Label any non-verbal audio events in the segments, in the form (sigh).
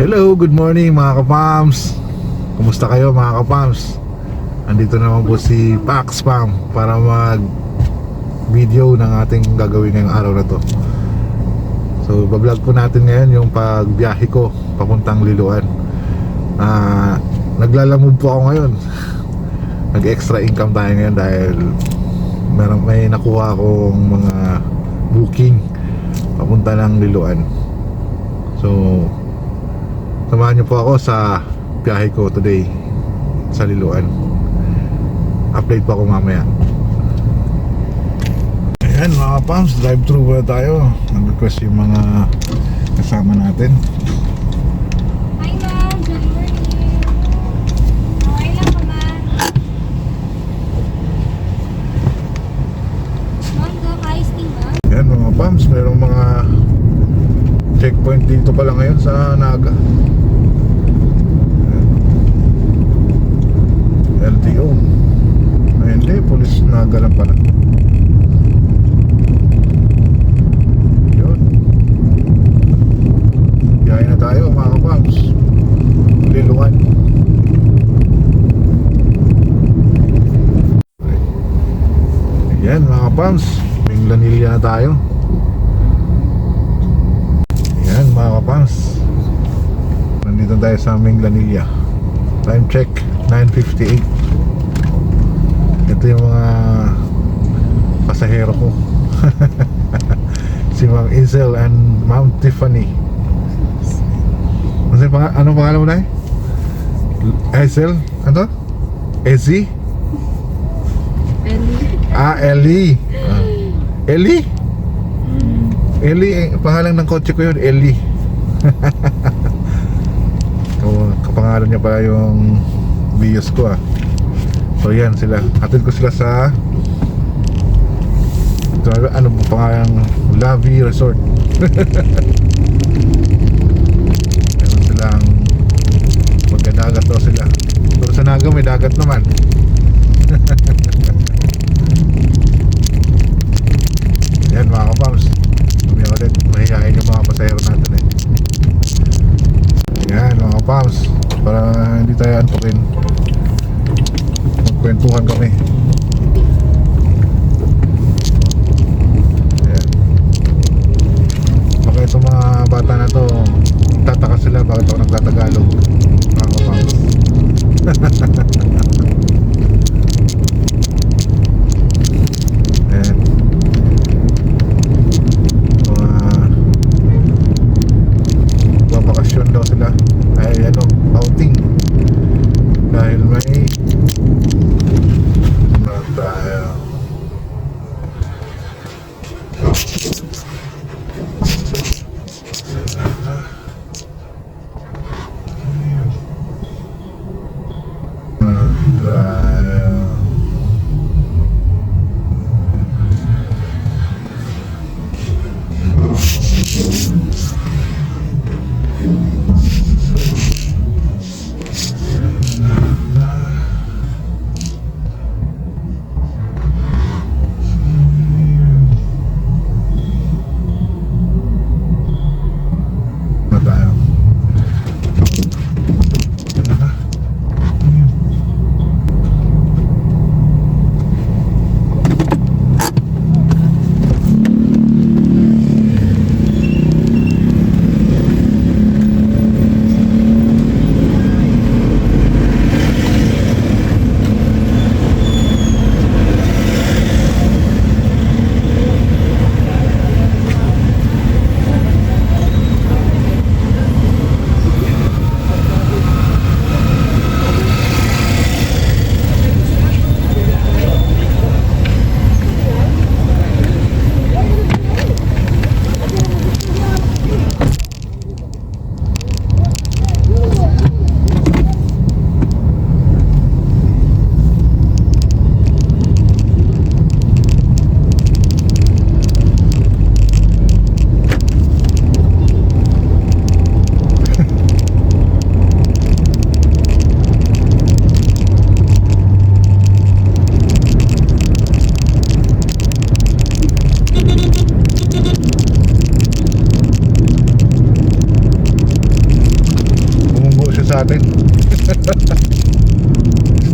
Hello, good morning mga kapams. Kumusta kayo mga kapams? Andito naman po si Pax Pam para mag video ng ating gagawin ngayong araw na to. So, bablog po natin ngayon yung pagbiyahe ko papuntang Liloan. Ah, Naglalamove po ako ngayon. (laughs) Nag-extra income tayo ngayon dahil meron, may nakuha akong mga booking papunta ng Liloan. So, samahan niyo po ako sa biyahe ko today sa Liloan. Update po ako mamaya. Ayan mga pams, drive thru muna tayo. Nag-request yung mga kasama natin. Hi ma'am, good morning. Okay lang ka ma'am. Ma'am, go kay Steve ma'am. Ayan mga pams, merong mga checkpoint dito pala ngayon sa Naga. LTO. Ay hindi, police Naga lang pala. Yun. Biyahe na tayo mga kapams. Liluan. Ayan mga kapams. Minglanilya na tayo. Ayan mga kapams. Nandito tayo sa Minglanilya. Time check 9.58 Ito yung mga pasahero ko (laughs) Si Ma'am Isel and Ma'am Tiffany Ano pang anong pangalan mo na eh? Isel? Ano? Ezzy? Ah, Ellie ah. Ellie? Ellie, eh, pangalan ng kotse ko yun, Ellie (laughs) kapangalan niya pala yung Vios ko ah. So yan sila, hatid ko sila sa ano po pangalan Lavi Resort. (laughs) Meron silang magkadagat daw sila. Pero sa Naga may dagat naman. (laughs) Yan mga kapams. Kami ulit Mahihain yung mga pasahero natin eh. Yan mga kapams Para hindi tayo antukin. Magkwentuhan kami. Yan Baka itong mga bata na to Tataka sila bakit ako nagtatagalog Mga kapams (laughs)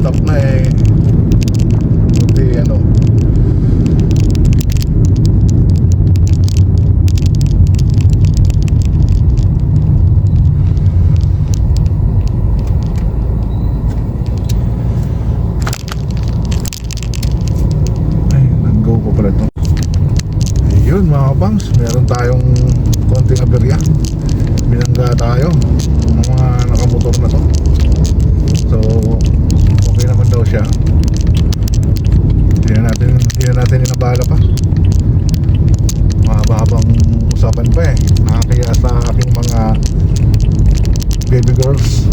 Stop na eh. Buti ano. Ay, nag-go pa pala ito. Ayun mga kapangs, meron tayong konting aberya. Binangga tayo ng mga nakamotor na to. So, okay naman daw siya. Hindi na natin, hindi na natin inabala pa. Mahaba-habang usapan pa eh. Nakakaya sa aking mga baby girls.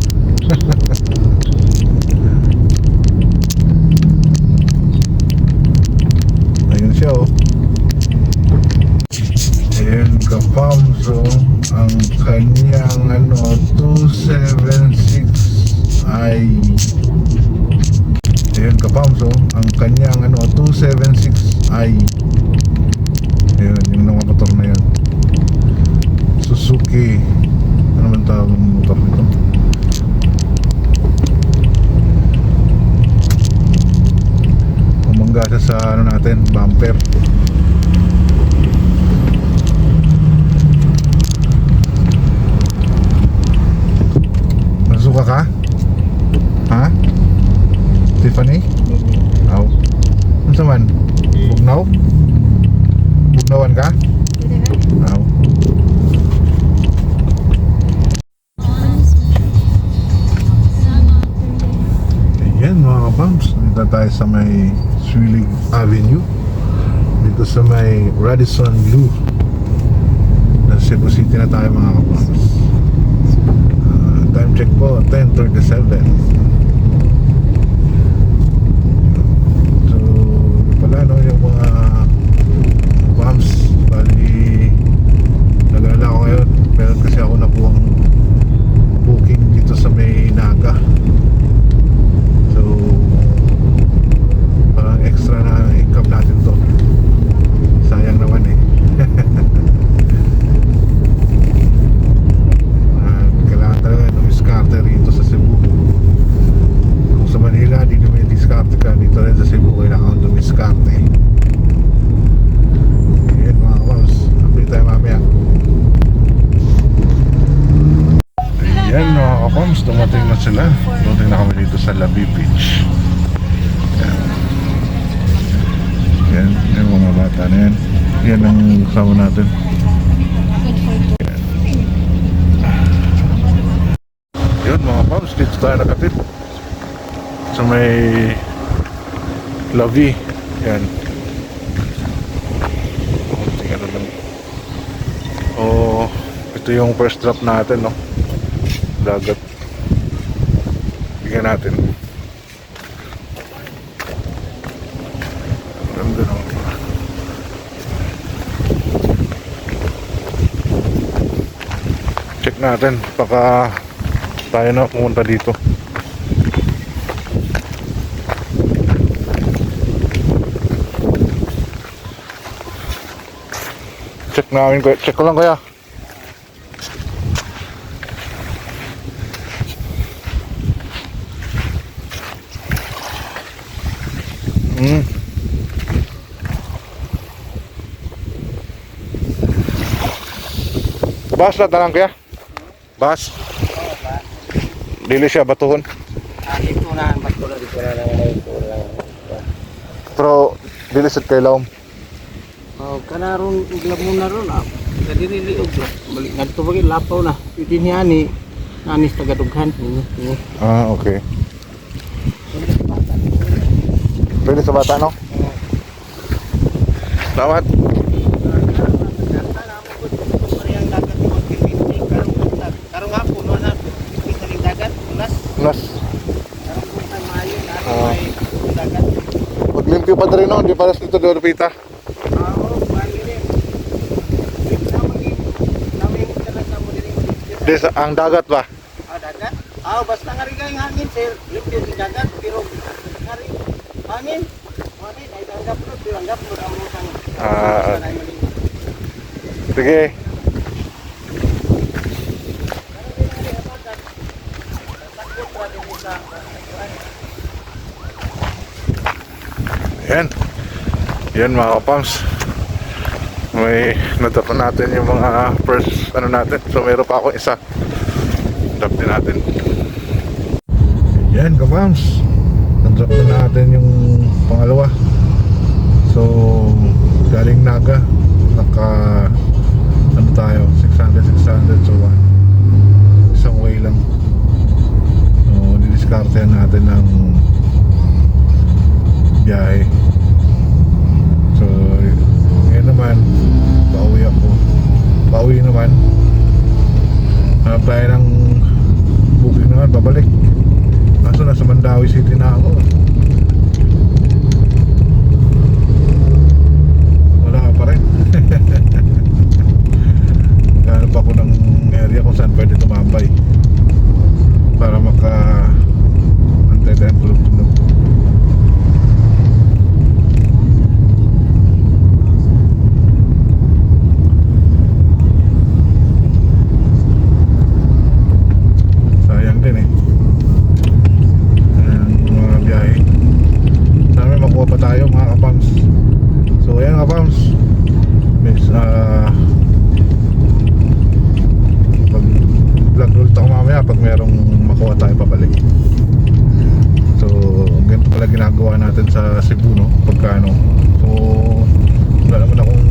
(laughs) Ayun siya oh. Ayan kapamso ang kanyang ano 276 ay Ayan kapamso ang kanyang ano 276 ay Ayan yung mga motor na yan. Suzuki. Ano man tawag ng motor nito? Umangga sa ano natin bumper Tiffany? Aw. Ano sa man? Bugnaw? Bugnawan ka? Aw. Ayan mga kabams. Dito tayo sa may Swilig Avenue. Dito sa may Radisson Blue. Nasa Cebu City na tayo mga kabams. Ah, time check po 10.37 so yun pala no yung mga bombs bali nag-alala ko ngayon meron kasi ako nakuhang booking dito sa may Naga so parang extra na income natin to sayang naman eh Ah, kailangan talaga ng diskarte rito sa Cebu kung sa Manila di naman yung diskarte ka dito rin sa Cebu kailangan dumiskarte yun mga kamas update tayo mamaya ayan mga kapams dumating na sila. Dumating na kami dito sa Labi Beach. Yan. Yan yung mga bata na yan. Yan ang kasama natin. Yun mga paps, dito tayo nakatid Sa may Lavi Yan. Oh, ito yung first drop natin no? Dagat Bigyan natin. No Check natin. Baka tayo na pumunta dito. Check namin check ko lang kuya hmm Bas na talang kuya Bas Dili siya batuhon Ah, ito na, ko lang dito na lang ito lang. Pero dili sad kay lawom Oh, kanaron uglab mo na ron ah. Kadiri liog ba. Balik ngadto bagi lapaw na. Pwede niya ni nanis tagadughan. Ah okay Pwede sa bata no? Salamat Karong nga po no na kita ning dagat ulas. Nas Karong po tayo maayo na Ah. may dagat. Maglimpyo pa rin no Di paras dito do pita Ah, oh, maayo rin. Kita magi namin talaga mo diri. Di sa ang dagat ba? Ah, dagat? Ah, basta nga rin kayong hangin, sir. Limpyo yung dagat, pero hangin. Hangin, ay tanggap pero tanggap musang. Ah, Sige Yan. Yan mga kapams. May nadap na natin yung mga first ano natin. So meron pa ako isa. Drop din natin. Yan kapams. Nadrop na natin yung pangalawa. So galing Naga. Naka ano tayo 600 600 so one. Isang way lang. So didiskartehan natin ng biyahe. So, ngayon naman, pauwi ako. Pauwi naman. Hanap tayo ng booking naman, babalik. Kaso nasa Mandawi City na ako. Wala pa rin. Hanap ako ng area kung saan pwede tumambay. Para maka antay tayong tulog-tulog. sayang din eh ang mga biyahe sana may makuha pa tayo mga kapams so ayan kapams miss ah pag vlog ulit ako mamaya pag merong makuha tayo pabalik so ganito pala ginagawa natin sa Cebu no pagkano so wala naman akong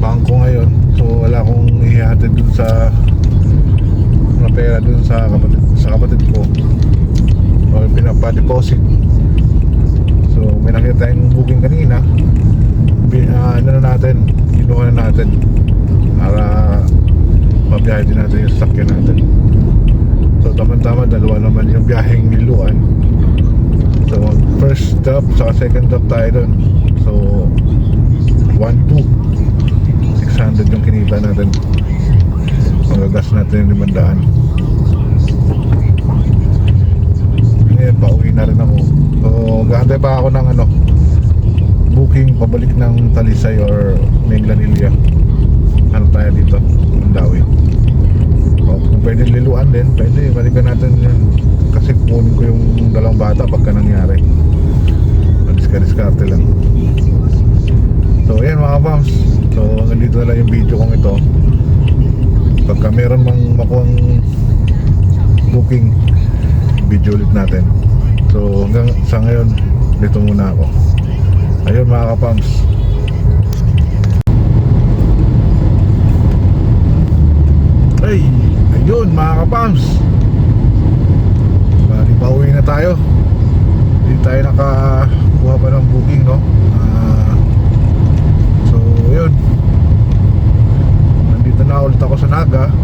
bangko ngayon so wala akong ihatid dun sa mga pera dun sa kapatid, sa kapatid ko. O pinapa-deposit. So may nakita tayong booking kanina. Bi- ah, ano na natin kinuha na natin para mabiyahe din natin yung sasakyan natin. So tama-tama dalawa naman yung biyaheng niluan. So first stop sa second stop tayo dun. So 1-2 600 yung kinita natin. Magagas natin yung limandaan ngayon pauwi na rin ako. So gahantay pa ako ng ano booking pabalik ng Talisay or Minglanilla ano tayo dito Mandawi o kung pwede liluan din pwede. Balikan natin yun. Kasi kunin ko yung dalawang bata pagka nangyari. Diskarte lang. So ayan mga pams so hanggang dito na lang yung video kong ito. Pagka meron mang makuhang booking video ulit natin. So hanggang sa ngayon dito muna ako. Ayun mga kapams. Ay ayun mga kapams. Bali pauwi na tayo. Hindi tayo nakakuha pa ng booking no? Ah, so yun nandito na ulit ako sa Naga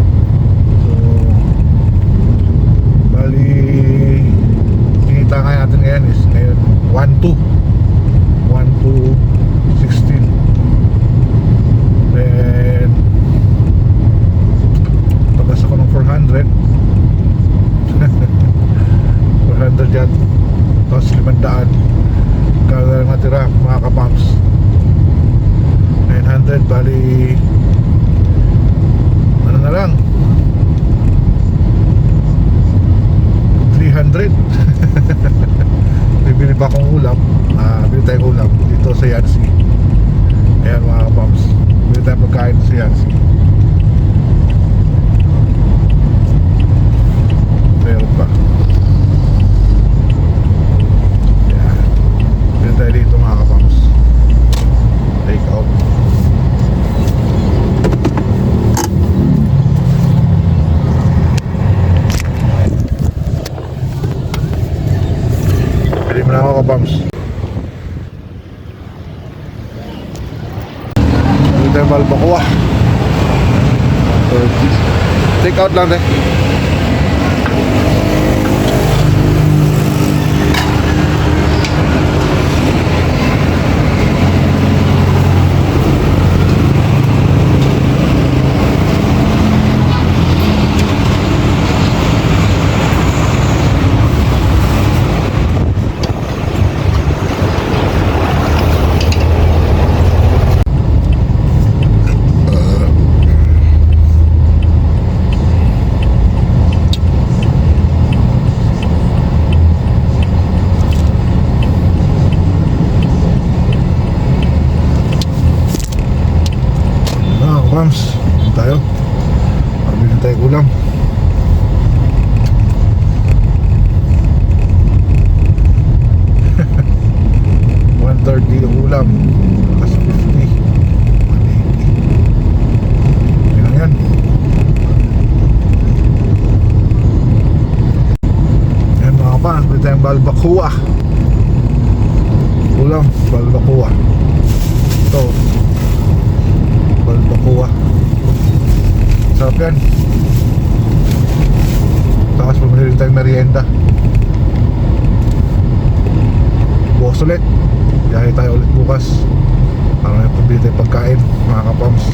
का मतलब plan ulam. (laughs) One thirty ulam. Plus 50. 180. Yun lang yan. Yan mga kapans, pwede tayong balbakuwa. Ulam, balbakuwa. Ito. Balbakuwa. Sarap yan. Pumili rin tayong merienda. Bukas ulit. Biyahe tayo ulit bukas. Para may pabili tayong pagkain, mga kapams.